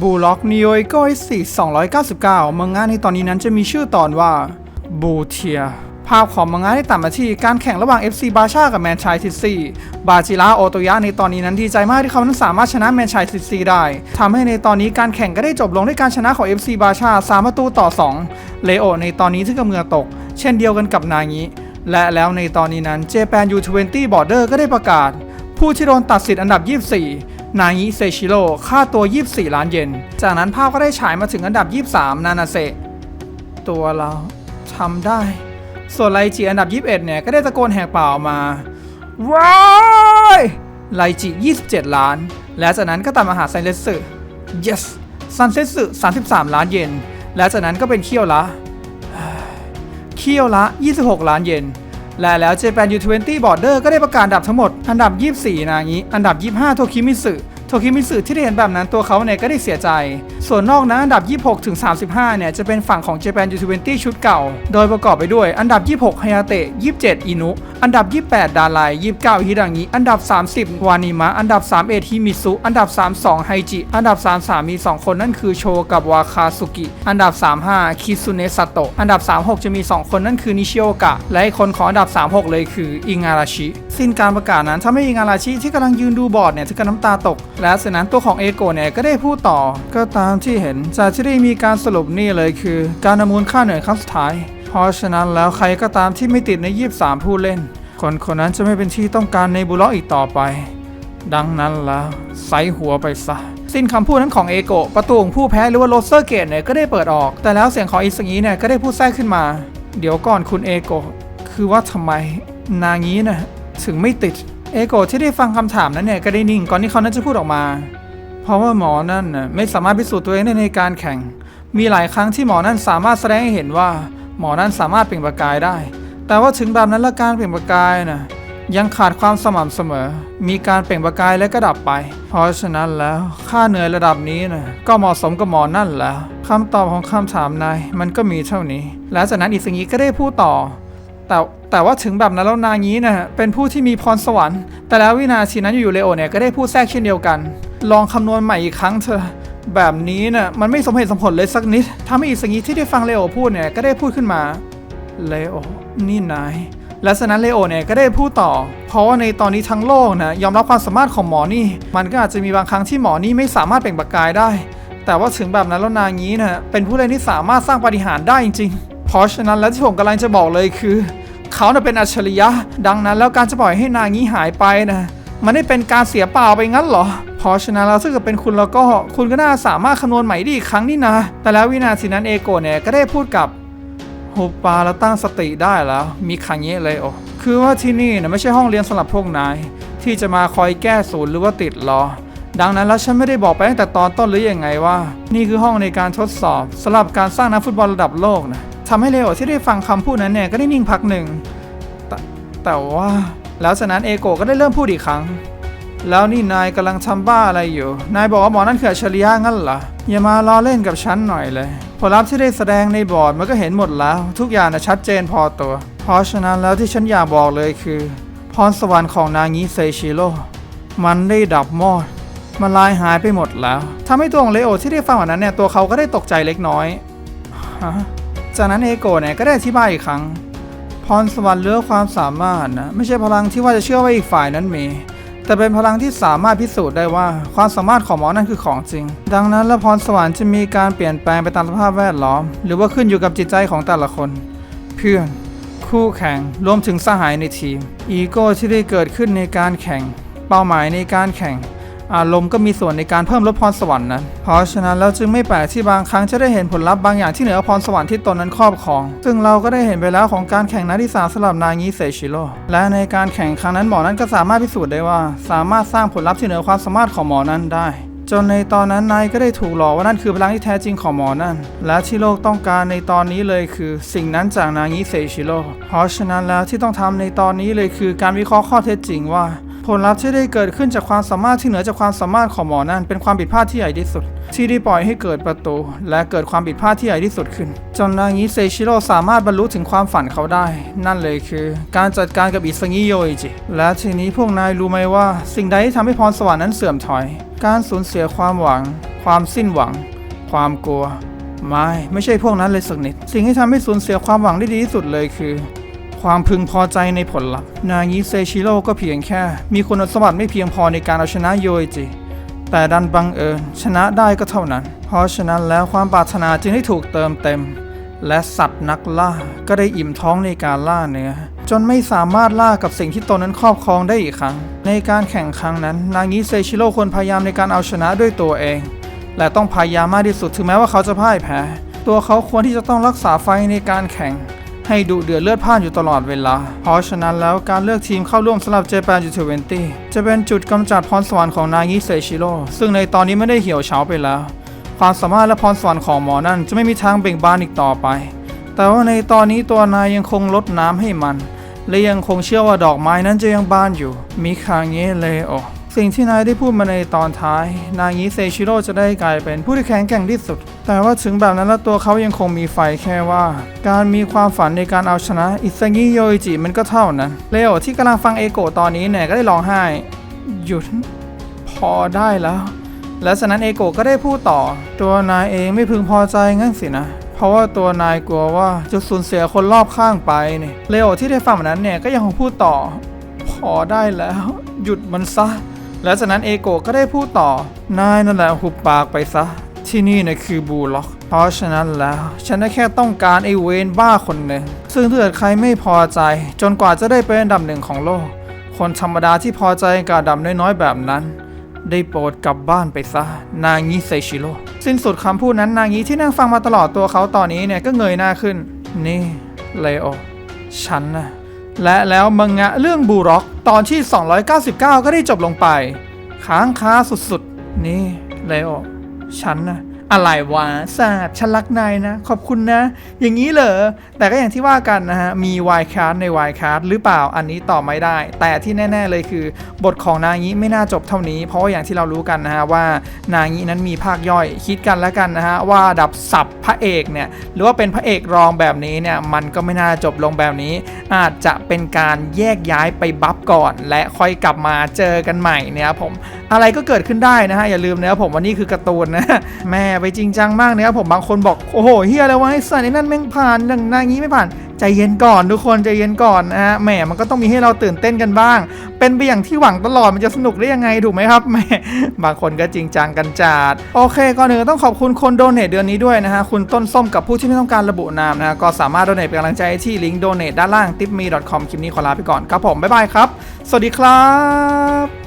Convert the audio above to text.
บูล็อกนิโอไอโกส299 มังงะในตอนนี้นั้นจะมีชื่อตอนว่าบูเทียภาพของมังงะได้ตัดมาที่การแข่งระหว่าง FC บาชากับแมนชัยซิตี้บาจิระโอโตยะในตอนนี้นั้นดีใจมากที่เขานั้นสามารถชนะแมนชัยซิตี้ได้ทำให้ในตอนนี้การแข่งก็ได้จบลงด้วยการชนะของ FC บาชา3ประตูต่อ 2 เลโอในตอนนี้ที่กำเงือตก เช่นเดียวกันกับนางิและแล้วในตอนนี้นั้นเจแปน U20 Border ก็ได้ประกาศ ผู้ที่โดนตัดสิทธิ์อันดับ 24 นางิเซชิโร่ค่าตัว 24 ล้านเยน จากนั้นภาพก็ได้ฉายมาถึงอันดับ 23 นานาเซตัวเราทำได้ ส่วนไลจิอันดับ 21 เนี่ย ก็ได้ตะโกนแหกเปากออกมา ว้ายไลจิ 27 ล้าน และจากนั้นก็ตามมาหาไซเลสสึ yes ซันเซสึ33 ล้านเยน และจากนั้นก็เป็นเคียวละ เคียวละ 26 ล้านเยน และแล้ว Japan U20 Border ก็ได้ประกาศอันดับทั้งหมด อันดับ 24 นางี้ อันดับ 25 โทคิมิสึ ทคิมิสึที่ได้เห็นแบบนั้นตัวเขาเนี่ยก็ได้เสียใจ ส่วนนอกนั้นอันดับ 26 ถึง 35 เนี่ยจะเป็นฝั่งของ Japan U20 ชุดเก่า โดยประกอบไปด้วยอันดับ 26ฮายาเตะ 27 อินุ อันดับ 28 ดาไล29 ฮิดังิ อันดับ 30 วานิมะ อันดับ 31 ฮิมิซุอันดับ 32 ไฮจิ อันดับ 33 มี 2 คนนั่นคือโชกับวาคาสุกิ อันดับ 35 คิซุเนะซาโตะ อันดับ 36 จะมี 2 คนนั่นคือนิชิโอกะ และอีกคนของอันดับ 36 เลยคืออิงาราชิ สิ้นการประกาศนั้นทำให้อิงาราชิที่กำลังยืนดูบอร์ดเนี่ยถึงกับน้ำตาตกและเสนั้นตัวของเอโกเนี่ยก็ได้พูดต่อ ก็ตามที่เห็นจากที่ได้มีการสรุปนี่เลยคือ การประมูลค่าเหนื่อยครั้งสุดท้าย เพราะฉะนั้นแล้วใครก็ตามที่ไม่ติดใน 23 ผู้เล่น คนคนนั้นจะไม่เป็นที่ต้องการในบุล็อกอีกต่อไป ดังนั้นแล้วใส่หัวไปซะสิ้นคำพูดนั้นของเอโกประตูของผู้แพ้หรือว่าโรเซอร์เกตเนี่ยก็ได้เปิดออก แต่แล้วเสียงของอิสงีเนี่ยก็ได้พูดแทรกขึ้นมา เดี๋ยวก่อนคุณเอโกคือว่าทำไมนางี้นะถึงไม่ติด เอโกะที่ได้ฟังคำถามนั้นเนี่ยก็ได้นิ่งก่อนที่เขานั้นจะพูดออกมา เพราะว่าหมอนั่นไม่สามารถพิสูจน์ตัวเองได้ในการแข่ง มีหลายครั้งที่หมอนั่นสามารถแสดงให้เห็นว่า หมอนั่นสามารถเปล่งประกายได้ แต่ว่าถึงแบบนั้นและการเปล่งประกายน่ะยังขาดความสม่ำเสมอ มีการเปล่งประกายและก็ดับไป เพราะฉะนั้นแล้วค่าเหนื่อยระดับนี้น่ะก็เหมาะสมกับหมอนั่นแล้วคำตอบของคำถามนายมันก็มีเท่านี้ และจากนั้นอิสงิก็ได้พูดต่อ แต่แต่ว่าถึงแบบนั้นแล้วนางี้นะฮะเป็นผู้ที่มีพรสวรรค์ แต่แล้ววินาทีนั้นอยู่ๆเลโอเนี่ยก็ได้พูดแทรกเช่นเดียวกัน ลองคำนวณใหม่อีกครั้งเถอะแบบนี้น่ะมันไม่สมเหตุสมผลเลยสักนิดทำให้อิสงิที่ได้ฟังเลโอพูดเนี่ยก็ได้พูดขึ้นมาเลโอนี่นายและฉะนั้นเลโอเนี่ยก็ได้พูดต่อ เพราะว่าในตอนนี้ทั้งโลกนะยอมรับความสามารถของหมอนี่ มันก็อาจจะมีบางครั้งที่หมอนี่ไม่สามารถเปล่งประกายได้ แต่ว่าถึงแบบนั้นแล้วนางี้นะเป็นผู้เล่นที่สามารถสร้างปาฏิหาริย์ได้จริงๆ เพราะฉะนั้นแล้วที่ผมกำลังจะบอกเลยคือ เขาน่ะเป็นอัจฉริยะ ดังนั้นแล้วการจะปล่อยให้นางี้หายไปนะมันได้เป็นการเสียเปล่าไปงั้นเหรอ เพราะฉะนั้นแล้วถ้าเกิดเป็นคุณแล้วก็คุณก็น่าสามารถคำนวณใหม่ได้อีกครั้งนี่นะ แต่แล้ววินาทีนั้นเอโกะเนี่ยก็ได้พูดกับหุบปาแล้วตั้งสติได้แล้ว มีคังเงะเลยโอคือว่าที่นี่นะไม่ใช่ห้องเรียนสำหรับพวกนาย ที่จะมาคอยแก้ศูนย์หรือว่าติดรอดังนั้นแล้วฉันไม่ได้บอกไปตั้งแต่ตอนต้นหรือยังไงว่า นี่คือห้องในการทดสอบสำหรับการสร้างนักฟุตบอลระดับโลกนะ ทำให้เลโอที่ได้ฟังคำพูดนั้นเนี่ยก็ได้นิ่งพักหนึ่งแต่แต่ว่า แล้วจากนั้นเอโกก็ได้เริ่มพูดอีกครั้ง แล้วนี่นายกำลังทำบ้าอะไรอยู่ นายบอกว่าหมอนั่นคืออัจฉริยะงั้นเหรอ อย่ามาล้อเล่นกับฉันหน่อยเลย ผลลัพธ์ที่ได้แสดงในบอร์ดมันก็เห็นหมดแล้ว ทุกอย่างนะชัดเจนพอตัว เพราะฉะนั้นแล้วที่ฉันอยากบอกเลยคือ พรสวรรค์ของนางิเซชิโร่ มันได้ดับมอดมันลายหายไปหมดแล้วทำให้ตัวของเลโอที่ได้ฟังแบบนั้นเนี่ยตัวเขาก็ได้ตกใจเล็กน้อยฮะ จากนั้นเอโกะเนี่ยก็ได้อธิบายอีกครั้ง พรสวรรค์เลือความสามารถนะไม่ใช่พลังที่ว่าจะเชื่อว่าอีกฝ่ายนั้นมี แต่เป็นพลังที่สามารถพิสูจน์ได้ว่าความสามารถของหมอนั่นคือของจริง ดังนั้นละพรสวรรค์จะมีการเปลี่ยนแปลงไปตามสภาพแวดล้อม หรือว่าขึ้นอยู่กับจิตใจของแต่ละคน เพื่อนคู่แข่งรวมถึงสหายในทีม อีโก้ที่ได้เกิดขึ้นในการแข่ง เป้าหมายในการแข่ง อารมณ์ก็มีส่วนในการเพิ่มลดพรสวรรค์นั้นเพราะฉะนั้นแล้วจึงไม่แปลกที่บางครั้งจะได้เห็นผลลัพธ์บางอย่างที่เหนือพรสวรรค์ที่ตนนั้นครอบครอง ซึ่งเราก็ได้เห็นไปแล้วของการแข่งนัดที่สามสำหรับนางิเซชิโร่และในการแข่งครั้งนั้นหมอนั้นก็สามารถพิสูจน์ได้ว่า สามารถสร้างผลลัพธ์ที่เหนือความสามารถของหมอนั้นได้จนในตอนนั้นนายก็ได้ถูกหลอกว่านั่นคือพลังที่แท้จริงของหมอนั่น และที่โลกต้องการในตอนนี้เลยคือ สิ่งนั้นจากนางิเซชิโร่เพราะฉะนั้นแล้วที่ต้องทำในตอนนี้เลยคือการวิเคราะห์ข้อเท็จจริงว่า ผลลัพธ์ที่ได้เกิดขึ้นจากความสามารถที่เหนือจากความสามารถของหมอนั่นเป็นความผิดพลาดที่ใหญ่ที่สุด ที่ได้ปล่อยให้เกิดประตู และเกิดความผิดพลาดที่ใหญ่ที่สุดขึ้น จนนางิเซชิโร่สามารถบรรลุถึงความฝันเขาได้ นั่นเลยคือ การจัดการกับอิซงิโยอิจิ และทีนี้พวกนายรู้ไหมว่า สิ่งใดที่ทำให้พรสวรรค์นั้นเสื่อมถอย การสูญเสียความหวัง ความสิ้นหวัง ความกลัว ไม่ ไม่ใช่พวกนั้นเลยสักนิด สิ่งที่ทำให้สูญเสียความหวังได้ดีที่สุดเลยคือ ความพึงพอใจในผลลัพธ์ นางิเซชิโร่ก็เพียงแค่ มีคุณสมบัติไม่เพียงพอในการเอาชนะโยจิ แต่ดันบังเอิญชนะได้ก็เท่านั้น เพราะฉะนั้นแล้วความปรารถนาจึงได้ถูกเติมเต็ม และสัตว์นักล่าก็ได้อิ่มท้องในการล่าเนื้อ จนไม่สามารถล่ากับสิ่งที่ตนนั้นครอบครองได้อีกครั้ง ในการแข่งครั้งนั้น นางิเซชิโร่ควรพยายามในการเอาชนะด้วยตัวเอง และต้องพยายามมากที่สุดถึงแม้ว่าเขาจะพ่ายแพ้ ตัวเขาควรที่จะต้องรักษาไฟในการแข่ง ให้ดุเดือดเลือดพ่านอยู่ตลอดเวลา เพราะฉะนั้นแล้วการเลือกทีมเข้าร่วมสำหรับ Japan U20 จะเป็นจุดกำจัดพรสวรรค์ของนางิเซชิโร่ซึ่งในตอนนี้ไม่ได้เหี่ยวเฉาไปแล้ว ความสามารถและพรสวรรค์ของหมอนั่นจะไม่มีทางเบ่งบานอีกต่อไป แต่ว่าในตอนนี้ตัวนายยังคงลดน้ำให้มัน และยังคงเชื่อว่าดอกไม้นั้นจะยังบานอยู่ มิคาเงะเลโอสิ่งที่นายได้พูดมาในตอนท้าย นางิเซชิโร่จะได้กลายเป็นผู้ที่แข็งแกร่งที่สุด แต่ว่าถึงแบบนั้นแล้วตัวเขายังคงมีไฟแค่ว่า การมีความฝันในการเอาชนะอิซางิโยอิจิมันก็เท่านั้นเลโอที่กำลังฟังเอโกะตอนนี้เนี่ยก็ได้ร้องไห้ หยุดพอได้แล้ว และฉะนั้นเอโกะก็ได้พูดต่อ ตัวนายเองไม่พึงพอใจงั้นสินะ เพราะว่าตัวนายกลัวว่าจะสูญเสียคนรอบข้างไปเนี่ยเลโอที่ได้ฟังแบบนั้นเนี่ยก็ยังคงพูดต่อ พอได้แล้ว หยุดมันซะและจากนั้นเอโกะก็ได้พูดต่อ นายนั่นแหละหุบปากไปซะ ที่นี่นะคือบูล็อก เพราะฉะนั้นแล้ว ฉันแค่ต้องการไอเวนบ้าคนหนึ่งซึ่งถ้าเกิดใครไม่พอใจ จนกว่าจะได้เป็นอันดับหนึ่งของโลก คนธรรมดาที่พอใจกับอันดับน้อยๆแบบนั้น ได้โปรดกลับบ้านไปซะ นางิเซชิโร่สิ้นสุดคำพูดนั้นนางิที่นั่งฟังมาตลอดตัวเขาตอนนี้เนี่ยก็เงยหน้าขึ้น นี่เลโอฉันนะและแล้วมังงะเรื่องบูร็อกตอนที่ 299 ก็ได้จบลงไป ค้างคาสุดๆ นี่เลโอ ฉันนะ อะไรวะศาสตร์ฉันรักนายนะ ขอบคุณนะ อย่างนี้เหรอ แต่ก็อย่างที่ว่ากันนะฮะ มีวายคาร์ดในวายคาร์ดหรือเปล่าอันนี้ตอบไม่ได้ แต่ที่แน่ ๆ เลยคือ บทของนางิไม่น่าจบเท่านี้ เพราะว่าอย่างที่เรารู้กันนะฮะ ว่านางินั้นมีภาคย่อยคิดกันแล้วกันนะฮะ ว่าดับสับพระเอกเนี่ยหรือว่าเป็นพระเอกรองแบบนี้เนี่ยมันก็ไม่น่าจบลงแบบนี้ อาจจะเป็นการแยกย้ายไปบัฟก่อน และค่อยกลับมาเจอกันใหม่เนี่ยครับผมอะไรก็เกิดขึ้นได้นะฮะอย่าลืมนะครับผมว่านี่คือการ์ตูนนะแม่ไปจริงจังมากนะครับผมบางคนบอกโอ้โหเฮียอะไรวะไอ้สัตว์ไอ้นั่นแม่งผ่านอย่างนางี้ไม่ผ่านใจเย็นก่อนทุกคนใจเย็นก่อนนะฮะแหมมันก็ต้องมีให้เราตื่นเต้นกันบ้าง เป็นไปอย่างที่หวังตลอดมันจะสนุกได้ยังไงถูกไหมครับแหมบางคนก็จริงจังกันจัดโอเคก่อนหนึ่งต้องขอบคุณคนโดเนทเดือนนี้ด้วยนะฮะคุณต้นส้มกับผู้ที่ไม่ต้องการระบุนามนะฮะก็สามารถโดเนทเป็นกำลังใจที่ลิงก์โดเนทด้านล่าง tipme.com คลิปนี้ขอลาไปก่อนครับผมบ๊ายบายครับ สวัสดีครับ